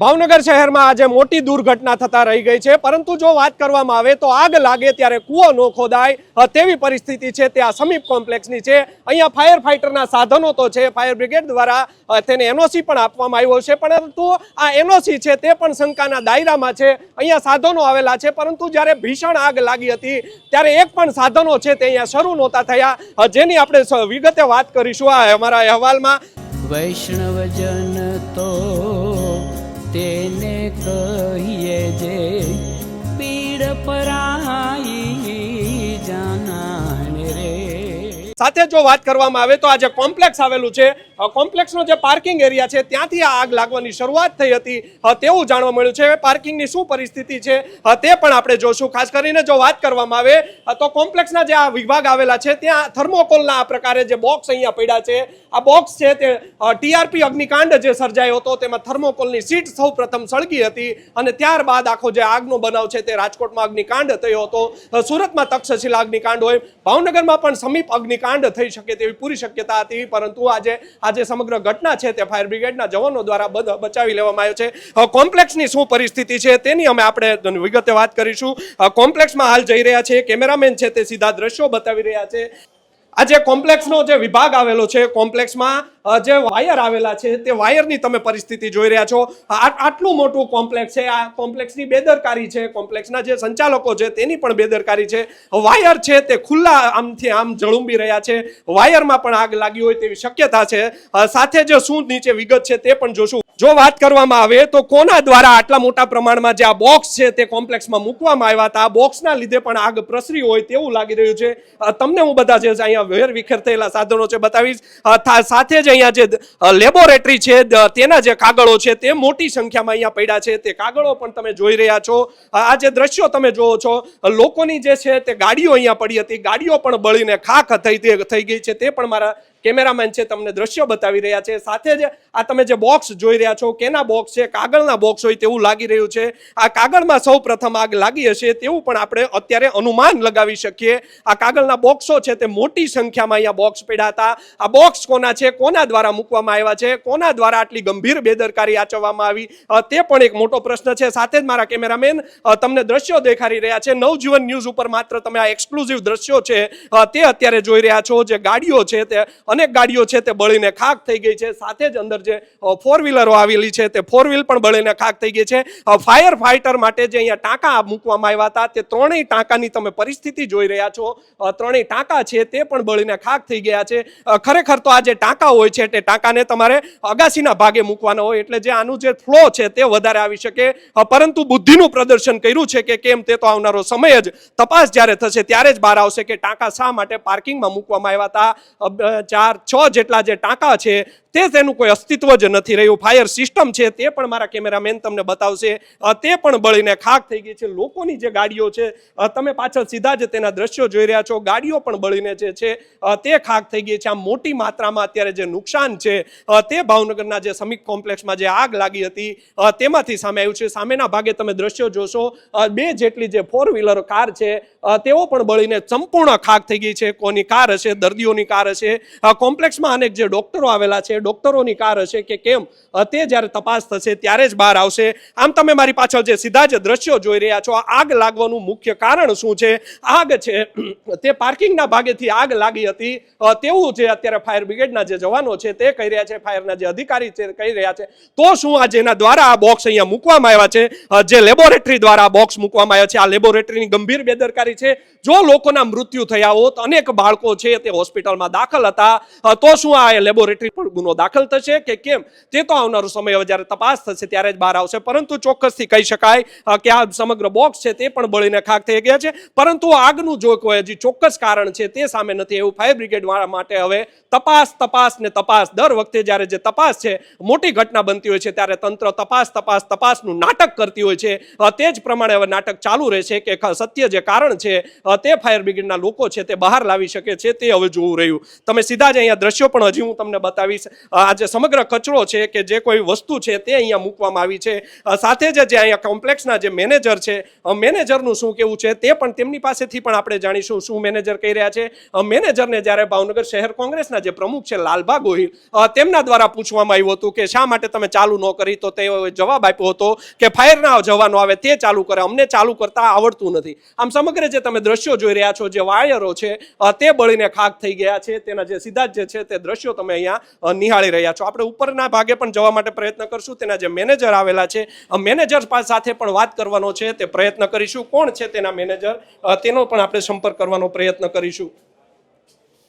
ભાવનગર શહેરમાં આજે મોટી દુર્ઘટના થતા રહી ગઈ છે. પરંતુ જો વાત કરવામાં આવે તો આગ લાગે ત્યારે કૂવો ન ખોદાય. તેવી પરિસ્થિતિ છે. તે આ સમીપ કોમ્પ્લેક્સની છે. અહીંયા ફાયર ફાઇટરના સાધનો તો છે. ફાયર બ્રિગેડ દ્વારા તેને એનઓસી પણ આપવામાં આવ્યો છે. પરંતુ આ એનઓસી છે તે પણ શંકાના દાયરામાં છે. અહીંયા સાધનો આવેલા છે. પરંતુ જ્યારે ભીષણ આગ લાગી હતી, ત્યારે એક પણ સાધનો છે તે અહીંયા શરૂ નહોતા થયા. જેની આપણે વિગતે વાત કરીશું આ અમારા અહેવાલમાં. વૈષ્ણવજન તો કહીએ જે પીડ પરાઈ સાથે જો વાત કરવામાં આવે તો આ જે કોમ્પ્લેક્સ આવેલું છે. કોમ્પ્લેક્સનો જે પાર્કિંગ એરિયા છે, ત્યાંથી આ આગ લાગવાની શરૂઆત થઈ હતી. તેવું જાણવા મળ્યું છે. પાર્કિંગની શું પરિસ્થિતિ છે? તે પણ આપણે જોશું. ખાસ કરીને જો વાત કરવામાં આવે તો કોમ્પ્લેક્સના જે આ વિભાગ આવેલા છે, ત્યાં થર્મોકોલના આ પ્રકારે જે બોક્સ અહીંયા પડ્યા છે. આ બોક્સ છે તે ટીઆરપી અગ્નિકાંડ જે સર્જાયો હતો, તેમાં થર્મોકોલની સીટ સૌ પ્રથમ સળગી હતી અને ત્યારબાદ આખો જે આગનો બનાવ છે તે રાજકોટમાં અગ્નિકાંડ થયો હતો. સુરતમાં તક્ષશિલા અગ્નિકાંડ હોય, ભાવનગરમાં પણ સમીપ અગ્નિકાંડ થઈ શકે તેવી પૂરી શક્યતા હતી, પરંતુ આજે આજે સમગ્ર ઘટના છે તે ફાયર બ્રિગેડના જવાનો દ્વારા બચાવી લેવામાં આવ્યો છે. કોમ્પ્લેક્સની શું પરિસ્થિતિ છે તેની અમે આપણે વિગતે વાત કરીશું. કોમ્પ્લેક્સમાં હાલ જઈ રહ્યા છે, કેમેરામેન છે તે સીધા દ્રશ્યો બતાવી રહ્યા છે. આ જે કોમ્પ્લેક્સનો જે વિભાગ આવેલો છે, કોમ્પ્લેક્સમાં જે વાયર આવેલા છે, તે વાયરની તમે પરિસ્થિતિ જોઈ રહ્યા છો. આટલું મોટું કોમ્પ્લેક્સ છે, આ કોમ્પ્લેક્સની બેદરકારી છે, કોમ્પ્લેક્સના જે સંચાલકો છે, તેની પણ બેદરકારી છે. વાયર છે, તે ખુલ્લા આમથી આમ જળુંબી રહ્યા છે. વાયરમાં પણ આગ લાગી હોય તેવી શક્યતા છે. સાથે જે શું નીચે વિગત છે, તે પણ જોશું. જો વાત કરવામાં આવે, તો કોના દ્વારા આટલા મોટા પ્રમાણમાં જે આ બોક્સ છે, તે કોમ્પ્લેક્સમાં મૂકવામાં આવ્યા હતા? આ બોક્સના લીધે પણ આગ પ્રસરી હોય તેવું લાગી રહ્યું છે. તમને હું બધા જે અહીંયા વેર વિખેર થયેલા સાધનો છે. બતાવીશ. સાથે જ અહીંયા જે લેબોરેટરી છે તેના જે કાગળો છે, તે મોટી સંખ્યામાં અહીંયા પડ્યા છે. તે કાગળો પણ તમે જોઈ રહ્યા છો. આ જે દ્રશ્યો તમે જોવો છો લોકોની જે છે તે ગાડીઓ અહીંયા પડી હતી. ગાડીઓ પણ બળીને ખાખ થઈ થઈ ગઈ છે. તે પણ મારા કેમેરામેન છે, તમને દ્રશ્યો બતાવી રહ્યા છે. સાથે જ આ તમે જે બોક્સ જોઈ રહ્યા છો, કેના બોક્સ છે, કાગળના બોક્સ હોય તેવું લાગી રહ્યું છે. આ કાગળમાં સૌ પ્રથમ આગ લાગી હશે તેવું પણ આપણે અત્યારે અનુમાન લગાવી શકીએ. આ કાગળના બોક્સો છે તે મોટી સંખ્યામાં અહીંયા બોક્સ પડ્યા હતા. આ બોક્સ કોના છે, કોના દ્વારા મૂકવામાં આવ્યા છે, કોના દ્વારા આટલી ગંભીર બેદરકારી આચવવામાં આવી તે પણ એક મોટો પ્રશ્ન છે. સાથે જ મારા કેમેરામેન તમને દ્રશ્યો દેખાડી રહ્યા છે. નવજીવન ન્યૂઝ ઉપર માત્ર તમે આ એક્સક્લુઝિવ દ્રશ્યો છે તે અત્યારે જોઈ રહ્યા છો. જે ગાડીઓ છે તે અનેક ગાડીઓ છે તે બળીને ખાક થઈ ગઈ છે. સાથે જ અંદર જે ફોર વ્હીલરો આવેલી છે તે ફોર વ્હીલ પણ બળીને ખાક થઈ ગઈ છે. ફાયર ફાઇટર માટે જે અહીંયા ટાંકા મૂકવામાં આવ્યા હતા, તે ત્રણેય ટાંકાની તમે પરિસ્થિતિ જોઈ રહ્યા છો. ત્રણેય ટાંકા છે તે પણ બળીને ખાક થઈ ગયા છે. ખરેખર તો આ જે ટાંકા હોય છે તે ટાંકાને તમારે અગાસીના ભાગે મૂકવાના હોય એટલે જે આનું જે ફ્લો છે તે વધારે આવી શકે. પરંતુ બુદ્ધિનું પ્રદર્શન કર્યું છે કે કેમ તે તો આવનારો સમય જ તપાસ જ્યારે થશે ત્યારે જ બહાર આવશે કે ટાંકા શા માટે પાર્કિંગમાં મૂકવામાં આવ્યા હતા. ચાર, છ જેટલા જે ટાંકા છે, તે તેનું કોઈ અસ્તિત્વ જ નથી રહ્યું. ફાયર સિસ્ટમ છે, તે પણ મારા કેમેરામેન તમને બતાવશે. તે પણ બળીને ખાક થઈ ગઈ છે. લોકોની જે ગાડીઓ છે તમે પાછળ સીધા જ તેના દ્રશ્યો જોઈ રહ્યા છો. ગાડીઓ પણ બળીને જે છે તે ખાક થઈ ગઈ છે. આ મોટી માત્રામાં અત્યારે જે નુકસાન છે તે ભાવનગરના જે સમીક કોમ્પ્લેક્સમાં જે આગ લાગી હતી તેમાંથી સામે આવ્યું છે. સામેના ભાગે તમે દ્રશ્યો જોશો બે જેટલી જે ફોર વ્હીલર કાર છે તેઓ પણ બળીને સંપૂર્ણ ખાક થઈ ગઈ છે. કોની કાર હશે, દર્દીઓની કાર હશે કોમ્પ્લેક્સમાં અનેક જે ડોક્ટરો આવેલા છે, ડોક્ટરોની કાર હશે કે કેમ તે જ્યારે તપાસ થશે ત્યારે જ બહાર આવશે. આમ તમે મારી પાછળ જે સીધા જ દ્રશ્યો જોઈ રહ્યા છો આગ લાગવાનું મુખ્ય કારણ શું છે? આગ છે, તે પાર્કિંગના ભાગેથી આગ લાગી હતી. તેવું જે અત્યારે ફાયર બ્રિગેડના જે જવાનો છે, તે કહી રહ્યા છે, ફાયરના જે અધિકારી છે, કહી રહ્યા છે. તો શું આ જેના દ્વારા આ બોક્સ અહીંયા મૂકવામાં આવ્યા છે? જે લેબોરેટરી દ્વારા બોક્સ મૂકવામાં આવ્યા છે, આ લેબોરેટરીની ગંભીર બેદરકારી છે. જો લોકોના મૃત્યુ થયા હોત, અનેક બાળકો છે તે હોસ્પિટલમાં દાખલ હતા. તો શું આ લેબોરેટરી પર ગુનો દાખલ થશે કે કેમ? તે તો આવનારો સમય હવે જ્યારે તપાસ થશે ત્યારે જ બહાર આવશે. પરંતુ ચોક્કસથી કહી શકાય કે આ સમગ્ર બોક્સ છે તે પણ બળીને ખાક થઈ ગયા છે. પરંતુ આગનું જો કોઈ હજી ચોક્કસ કારણ છે તે સામે નથી એવું ફાયર બ્રિગેડ વાળા માટે હવે તપાસ તપાસ ને તપાસ. દર વખતે જ્યારે જે તપાસ છે, મોટી ઘટના બનતી હોય છે ત્યારે તંત્ર તપાસ તપાસ, તપાસનું નાટક કરતી હોય છે. તે જ પ્રમાણે હવે નાટક ચાલુ રહેશે કે સત્ય જે કારણ છે તે ફાયર બ્રિગેડના લોકો છે તે બહાર લાવી શકે છે તે હવે જોવું રહ્યું. તમે સીધા જ અહીંયા દ્રશ્યો પણ હજી હું તમને બતાવીશ. આ જે સમગ્ર કચરો છે કે જે કોઈ વસ્તુ છે તે અહીંયા મૂકવામાં આવી છે. સાથે જ જે અહીંયા કોમ્પ્લેક્સના જે મેનેજર છે મેનેજરનું શું કેવું છે તે પણ તેમની પાસેથી પણ આપણે જાણીશું શું મેનેજર કહી રહ્યા છે. મેનેજરને જ્યારે ભાવનગર શહેર કોંગ્રેસના જે પ્રમુખ છે લાલબા ગોહિલ તેમના દ્વારા પૂછવામાં આવ્યું હતું કે શા માટે તમે ચાલુ ન કરી તો તેઓએ જવાબ આપ્યો હતો કે ફાયરના જવાનો આવે તે ચાલુ કરે, અમને ચાલુ કરતા આવડતું નથી. આમ સમગ્ર જે તમે દ્રશ્યો જોઈ રહ્યા છો, જે વાયરો છે તે બળીને ખાક થઈ ગયા છે. તેના જે સીધા જે છે તે દ્રશ્યો તમે અહીંયા નિહાળી રહ્યા છો. આપણે ઉપરના ભાગે પણ જવા માટે પ્રયત્ન કરશું. તેના જે મેનેજર આવેલા છે મેનેજર સાથે પણ વાત કરવાનો છે. તે પ્રયત્ન કરીશું. કોણ છે તેના મેનેજર? તેનો પણ આપણે સંપર્ક કરવાનો પ્રયત્ન કરીશું.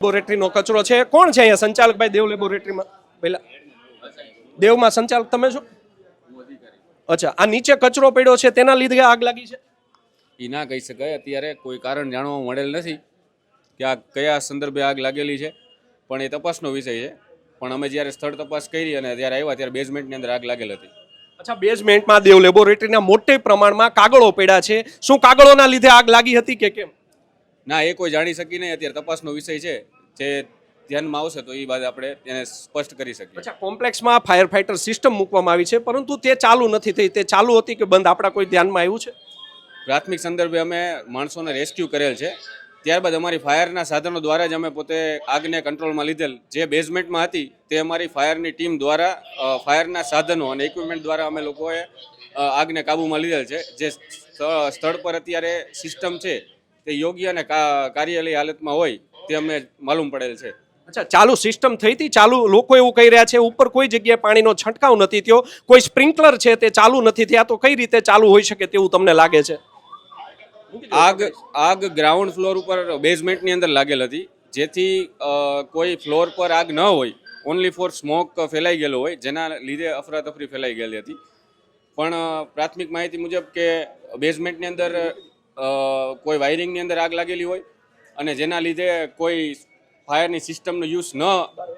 લેબોરેટરીનો કચરો છે. કોણ છે અહીંયા? સંચાલકભાઈ દેવ લેબોરેટરીમાં. પહેલા. દેવમાં સંચાલક. તમે છો? અચ્છા, આ નીચે કચરો પડ્યો છે. તેના લીધે આગ લાગી છે? એ ના કહી શકાય. અત્યારે કોઈ કારણ જાણવા મળેલ નથી કે આ કયા સંદર્ભે આગ લાગેલી છે પણ એ તપાસનો વિષય છે. પણ અમે જ્યારે સ્થળ તપાસ કરી અને જ્યારે આવ્યા ત્યારે બેઝમેન્ટની અંદર આગ લાગેલ હતી. અચ્છા બેઝમેન્ટમાં દેવ લેબોરેટરીના મોટે પ્રમાણમાં કાગળો પડ્યા છે. શું કાગળોના લીધે આગ લાગી હતી કે કેમ? ના એ કોઈ જાણી શકી નહીં. અત્યારે તપાસનો વિષય છે. જે ધ્યાનમાં આવશે તો એ બાદ આપણે તેને સ્પષ્ટ કરી શકીએ. અચ્છા કોમ્પ્લેક્સમાં ફાયર ફાઇટર સિસ્ટમ મૂકવામાં આવી છે પરંતુ તે ચાલુ નથી થઈ. તે ચાલુ હતી કે બંધ? આપણા કોઈ ધ્યાનમાં આવ્યું છે? પ્રાથમિક સંદર્ભે અમે માણસોને રેસ્ક્યુ કરેલ છે. ત્યારબાદ અમારી ફાયરના સાધનો દ્વારા જ અમે પોતે આગને કંટ્રોલમાં લીધેલ. જે બેઝમેન્ટમાં હતી, તે અમારી ફાયરની ટીમ દ્વારા ફાયરના સાધનો અને ઇક્વિપમેન્ટ દ્વારા અમે લોકોએ આગને કાબૂમાં લીધેલ છે. જે સ્થળ પર અત્યારે સિસ્ટમ છે, તે યોગ્ય અને કાર્યાલય હાલતમાં હોય, તે અમને માલુમ પડેલ છે. અચ્છા, ચાલુ સિસ્ટમ થઈ હતી? ચાલુ લોકો એવું કહી રહ્યા છે, ઉપર કોઈ જગ્યાએ પાણીનો છંટકાવ નથી થયો, કોઈ સ્પ્રિંકલર છે તે ચાલુ નથી થયા, તો કઈ રીતે ચાલુ હોઈ શકે તેવું તમને લાગે છે? આગ આગ ગ્રાઉન્ડ ફ્લોર ઉપર બેઝમેન્ટની અંદર લાગેલ હતી. જેથી કોઈ ફ્લોર પર આગ ન હોય ઓનલી ફોર સ્મોક ફેલાઈ ગયેલો હોય, જેના લીધે અફરાતફરી ફેલાઈ ગયેલી હતી. પણ પ્રાથમિક માહિતી મુજબ કે બેઝમેન્ટની અંદર કોઈ વાયરિંગની અંદર આગ લાગેલી હોય અને જેના લીધે કોઈ ફાયરની સિસ્ટમનો યુઝ ન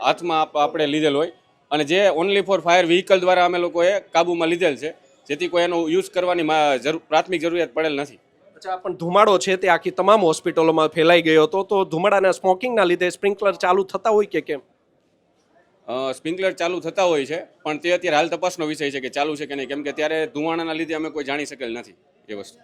હાથમાં આપણે લીધેલ હોય. અને જે ઓનલી ફોર ફાયર વ્હીકલ દ્વારા અમે લોકોએ કાબૂમાં લીધેલ છે, જેથી કોઈ એનો યુઝ કરવાની પ્રાથમિક જરૂરિયાત પડેલ નથી. અચ્છા, પણ ધુમાડો છે તે આખી તમામ હોસ્પિટલોમાં ફેલાઈ ગયો હતો. તો ધુમાડાના સ્મોકિંગના લીધે સ્પ્રિંકલર ચાલુ થતા હોય કે કેમ? સ્પ્રિંકલર ચાલુ થતા હોય છે, પણ તે અત્યારે હાલ તપાસનો વિષય છે કે ચાલુ છે કે નહીં. કેમ કે ત્યારે ધુમાડાના લીધે અમે કોઈ જાણી શકેલ નથી એ વસ્તુ.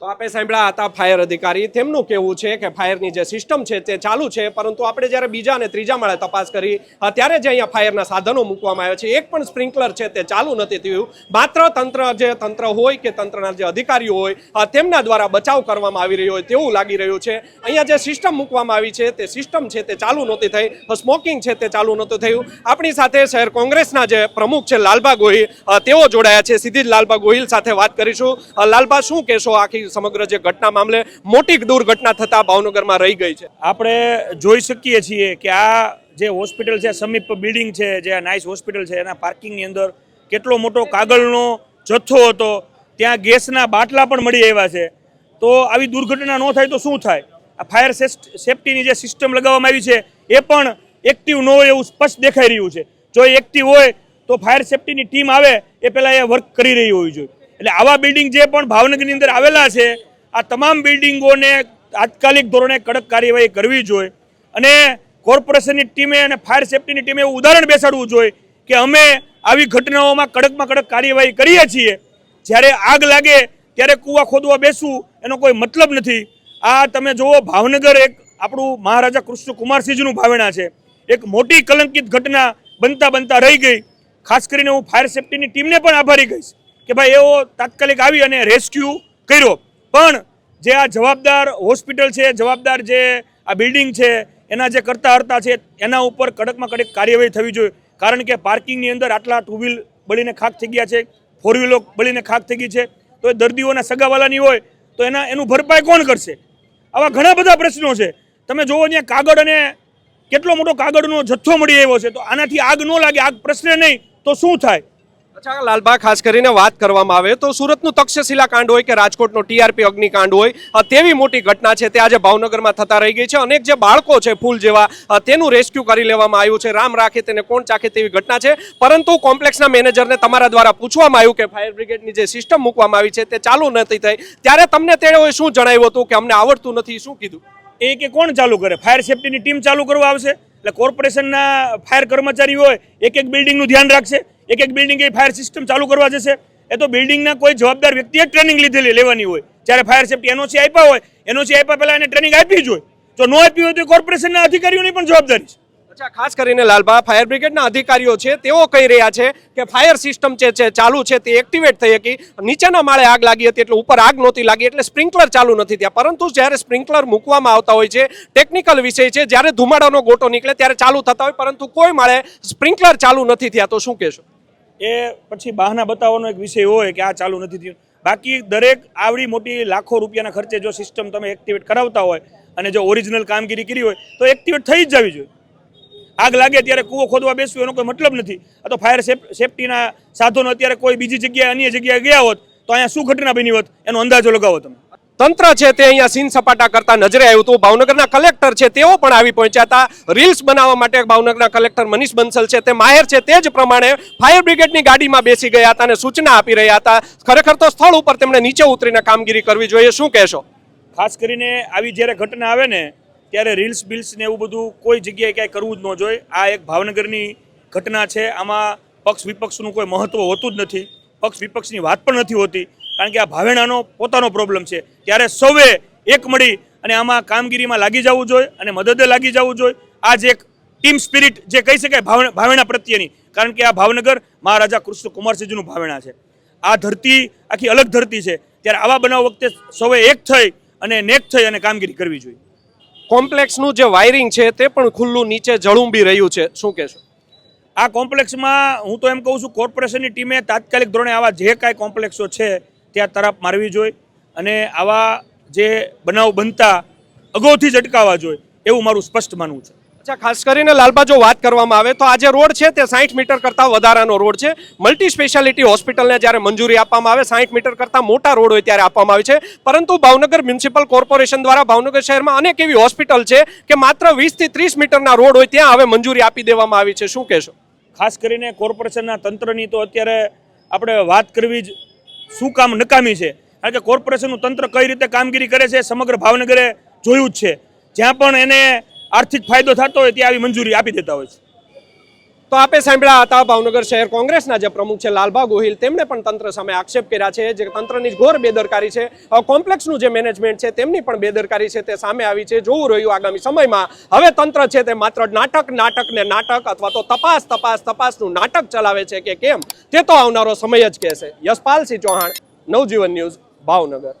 તો આપણે સાંભળ્યા હતા ફાયર અધિકારી. તેમનું કેવું છે કે ફાયરની જે સિસ્ટમ છે તે ચાલુ છે, પરંતુ આપણે જ્યારે બીજા અને ત્રીજા માળે તપાસ કરી, અત્યારે ત્યારે જે અહીંયા ફાયરના સાધનો મૂકવામાં આવ્યા છે, એક પણ સ્પ્રિંકલર છે તે ચાલુ નથી થયું. માત્ર તંત્ર જે તંત્ર હોય કે તંત્રના જે અધિકારીઓ હોય તેમના દ્વારા બચાવ કરવામાં આવી રહ્યો હોય તેવું લાગી રહ્યું છે. અહીંયા જે સિસ્ટમ મૂકવામાં આવી છે તે સિસ્ટમ છે તે ચાલુ નહોતી થઈ સ્મોકિંગ છે તે ચાલુ નહોતું થયું. આપણી સાથે શહેર કોંગ્રેસના જે પ્રમુખ છે લાલબા ગોહિલ, તેઓ જોડાયા છે. સીધી જ લાલબા ગોહિલ સાથે વાત કરીશું. લાલબા, શું કહેશો આખી સમગ્ર જે ઘટના મામલે મોટી દુર્ઘટના થતા ભાવનગરમાં રહી ગઈ છે. આપણે જોઈ શકીએ છીએ કે આ જે હોસ્પિટલ છે, સમીપ બિલ્ડિંગ છે, જે નાઇસ હોસ્પિટલ છે, એના પાર્કિંગની અંદર કેટલો મોટો કાગળનો જથ્થો હતો, ત્યાં ગેસના બાટલા પણ મળી આવ્યા છે. તો આવી દુર્ઘટના ન થાય તો શું થાય? આ ફાયર સેફટીની જે સિસ્ટમ લગાવવામાં આવી છે, એ પણ એક્ટિવ ન હોય એવું સ્પષ્ટ દેખાઈ રહ્યું છે. જો એક્ટિવ હોય તો ફાયર સેફટીની ટીમ આવે, એ પહેલાં એ વર્ક કરી રહી હોવી જોઈએ. એટલે આવા બિલ્ડિંગ જે પણ ભાવનગરની અંદર આવેલા છે, આ તમામ બિલ્ડિંગોને તાત્કાલિક ધોરણે કડક કાર્યવાહી કરવી જોઈએ અને કોર્પોરેશનની ટીમે અને ફાયર સેફટીની ટીમે એવું ઉદાહરણ બેસાડવું જોઈએ કે અમે આવી ઘટનાઓમાં કડકમાં કડક કાર્યવાહી કરીએ છીએ. જ્યારે આગ લાગે ત્યારે કૂવા ખોદવા બેસવું એનો કોઈ મતલબ નથી. આ તમે જુઓ, ભાવનગર એક આપણું મહારાજા કૃષ્ણ કુમારસિંહજીનું ભાવેણા છે. એક મોટી કલંકિત ઘટના બનતા બનતા રહી ગઈ. ખાસ કરીને હું ફાયર સેફટીની ટીમને પણ આભારી કહીશ. કે ભાઈ એઓ તાત્કાલિક આવી અને રેસ્ક્યુ કર્યો. પણ જે આ જવાબદાર હોસ્પિટલ છે, જવાબદાર જે આ બિલ્ડિંગ છે, એના જે કરતા હરતા છે, એના ઉપર કડકમાં કડક કાર્યવાહી થવી જોઈએ. કારણ કે પાર્કિંગની અંદર આટલા ટુ વ્હીલ બળીને ખાક થઈ ગયા છે ફોર વ્હીલો બળીને ખાક થઈ ગઈ છે. તો એ દર્દીઓના સગાવાલાની હોય, તો એના, એનું ભરપાઈ કોણ કરશે? આવા ઘણા બધા પ્રશ્નો છે. તમે જુઓ ત્યાં કાગળ અને કેટલો મોટો કાગળનો જથ્થો મળી આવ્યો છે, તો આનાથી આગ ન લાગે, આગ પ્રસરે નહીં, તો શું થાય? અચ્છા લાલબા ખાસ કરીને વાત કરવામાં આવે તો સુરતનું તક્ષશિલા કાંડ હોય કે રાજકોટનો ટીઆરપી અગ્નિકાંડ હોય તેવી મોટી ઘટના છે. તે આજે ભાવનગરમાં થતા રહી ગઈ છે. અનેક જે બાળકો છે, ફૂલ જેવા તેનું રેસ્ક્યુ કરી લેવામાં આવ્યું છે. રામ રાખે તેને, કોણ ચાખે તેવી ઘટના છે. પરંતુ કોમ્પ્લેક્સના મેનેજરને તમારા દ્વારા પૂછવામાં આવ્યું કે ફાયર બ્રિગેડની જે સિસ્ટમ મૂકવામાં આવી છે, તે ચાલુ નથી થઈ. ત્યારે તમને તેઓએ શું જણાવ્યું હતું કે અમને આવડતું નથી? શું કીધું? એ કે કોણ ચાલુ કરે? ફાયર સેફટીની ટીમ ચાલુ કરવા આવશે? એટલે કોર્પોરેશનના ફાયર કર્મચારી હોય, એક એક બિલ્ડિંગનું ધ્યાન રાખશે? એક એક બિલ્ડિંગ ફાયર સિસ્ટમ ચાલુ કરવા જશે. એ તો બિલ્ડિંગના કોઈ જવાબદાર વ્યક્તિએ ટ્રેનિંગ લીધેલી, લેવાની હોય. જ્યારે ફાયર સેફટી એનઓસી આપ્યા હોય એનઓસી આપ્યા પહેલાં એને ટ્રેનિંગ આપી જ હોય. જો ન આપી હોય તો કોર્પોરેશનના અધિકારીઓની પણ જવાબદારી છે. અચ્છા, ખાસ કરીને લાલબા ફાયર બ્રિગેડના અધિકારીઓ છે, તેઓ કહી રહ્યા છે કે ફાયર સિસ્ટમ જે છે, ચાલુ છે, તે એક્ટિવેટ થઈ હતી નીચેના માળે આગ લાગી હતી એટલે ઉપર આગ નહોતી લાગી, એટલે સ્પ્રિંકલર ચાલુ નથી થયા. પરંતુ જ્યારે સ્પ્રિંકલર મૂકવામાં આવતા હોય છે ટેકનિકલ વિષય છે, જ્યારે ધુમાડાનો ગોટો નીકળે ત્યારે ચાલુ થતા હોય, પરંતુ કોઈ માળે સ્પ્રિંકલર ચાલુ નથી થયા. તો શું કહેશો? એ પછી બહાના બતાવવાનો એક વિષય હોય કે આ ચાલુ નથી થયું. બાકી દરેક આવડી મોટી લાખો રૂપિયાના ખર્ચે જો સિસ્ટમ તમે એક્ટિવેટ કરાવતા હોય અને જો ઓરિજિનલ કામગીરી કરી હોય, તો એક્ટિવેટ થઈ જ જવી જોઈએ. આગ લાગે ત્યારે કૂવો ખોદવા બેસવું એનો કોઈ મતલબ નથી. આ તો ફાયર સેફટીના સાધનો અત્યારે કોઈ બીજી જગ્યાએ અન્ય જગ્યાએ ગયા હોત, તો અહીંયા શું ઘટના બની હોત, એનો અંદાજો લગાવો તમે. તંત્ર છે તે અહીંયા સીન સપાટા કરતા નજરે આવ્યું હતું. ભાવનગરના કલેક્ટર છે તેઓ પણ આવી પહોંચ્યા હતા. રીલ્સ બનાવવા માટે ભાવનગરના કલેક્ટર મનીષ બંસલ છે તે માહેર છે તે જ પ્રમાણે ફાયર બ્રિગેડની ગાડીમાં બેસી ગયા હતા અને સૂચના આપી રહ્યા હતા. ખરેખર તો સ્થળ ઉપર તેમણે નીચે ઉતરીને કામગીરી કરવી જોઈએ. શું કહેશો? ખાસ કરીને આવી જ્યારે ઘટના આવે ને, ત્યારે રીલ્સ, બિલ્સ ને એવું બધું કોઈ જગ્યાએ ક્યાંય કરવું જ ન જોઈએ. આ એક ભાવનગરની ઘટના છે. આમાં પક્ષ વિપક્ષનું કોઈ મહત્વ હોતું જ નથી. પક્ષ વિપક્ષની વાત પણ નથી હોતી. કારણ કે આ ભાવેણાનો પોતાનો પ્રોબ્લેમ છે. ત્યારે સૌએ એક મળી અને આમાં કામગીરીમાં લાગી જવું જોઈએ અને મદદે લાગી જવું જોઈએ. આ જે એક ટીમ સ્પિરિટ જે કહી શકાય ભાવ- ભાવેણા પ્રત્યેની. કારણ કે આ ભાવનગર મહારાજા કૃષ્ણ કુમારસિંહજીનું ભાવેણા છે. આ ધરતી આખી અલગ ધરતી છે. ત્યારે આવા બનાવ વખતે સૌએ એક થઈ અને નેક થઈ અને કામગીરી કરવી જોઈએ. કોમ્પ્લેક્સનું જે વાયરિંગ છે તે પણ ખુલ્લું નીચે જળુંબી રહ્યું છે. શું કહેશો? આ કોમ્પ્લેક્સમાં હું તો એમ કહું છું કોર્પોરેશનની ટીમે તાત્કાલિક ધોરણે આવા જે કાંઈ કોમ્પ્લેક્સો છે ત્યાં તરફ મારવી જોઈએ અને આવા જે બનાવ બનતા અગાઉથી જ અટકાવવા જોઈએ એવું મારું સ્પષ્ટ માનવું છે. અચ્છા ખાસ કરીને લાલબા જો વાત કરવામાં આવે તો આ જે રોડ છે તે સાહીઠ મીટર કરતાં વધારાનો રોડ છે. મલ્ટી સ્પેશિયાલિટી હોસ્પિટલને જ્યારે મંજૂરી આપવામાં આવે સાહીઠ મીટર કરતાં મોટા રોડ હોય ત્યારે આપવામાં આવે છે. પરંતુ ભાવનગર મ્યુનિસિપલ કોર્પોરેશન દ્વારા ભાવનગર શહેરમાં અનેક એવી હોસ્પિટલ છે કે માત્ર વીસથી ત્રીસ મીટરના રોડ હોય ત્યાં હવે મંજૂરી આપી દેવામાં આવી છે. શું કહેશો? ખાસ કરીને કોર્પોરેશનના તંત્રની તો અત્યારે આપણે વાત કરવી જ શું કામ નકામી છે? કારણ કે કોર્પોરેશનનું તંત્ર કઈ રીતે કામગીરી કરે છે સમગ્ર ભાવનગરે જોયું જ છે. જ્યાં પણ એને આર્થિક ફાયદો થતો હોય ત્યાં આવી મંજૂરી આપી દેતા હોય છે. તો આપે સાંભળ્યા હતા ભાવનગર શહેર કોંગ્રેસના જે પ્રમુખ છે લાલબા ગોહિલ, તેમણે પણ તંત્ર સામે આક્ષેપ કર્યા છે જે તંત્રની ઘોર બેદરકારી છે. કોમ્પ્લેક્સનું જે મેનેજમેન્ટ છે તેમની પણ બેદરકારી છે તે સામે આવી છે, જોવું રહ્યું આગામી સમયમાં. હવે તંત્ર છે તે માત્ર નાટક નાટક ને નાટક અથવા તો તપાસ તપાસ, તપાસનું નાટક ચલાવે છે કે કેમ? તે તો આવનારો સમય જ કહેશે. યશપાલસિંહ ચૌહાણ, નવજીવન ન્યૂઝ, ભાવનગર.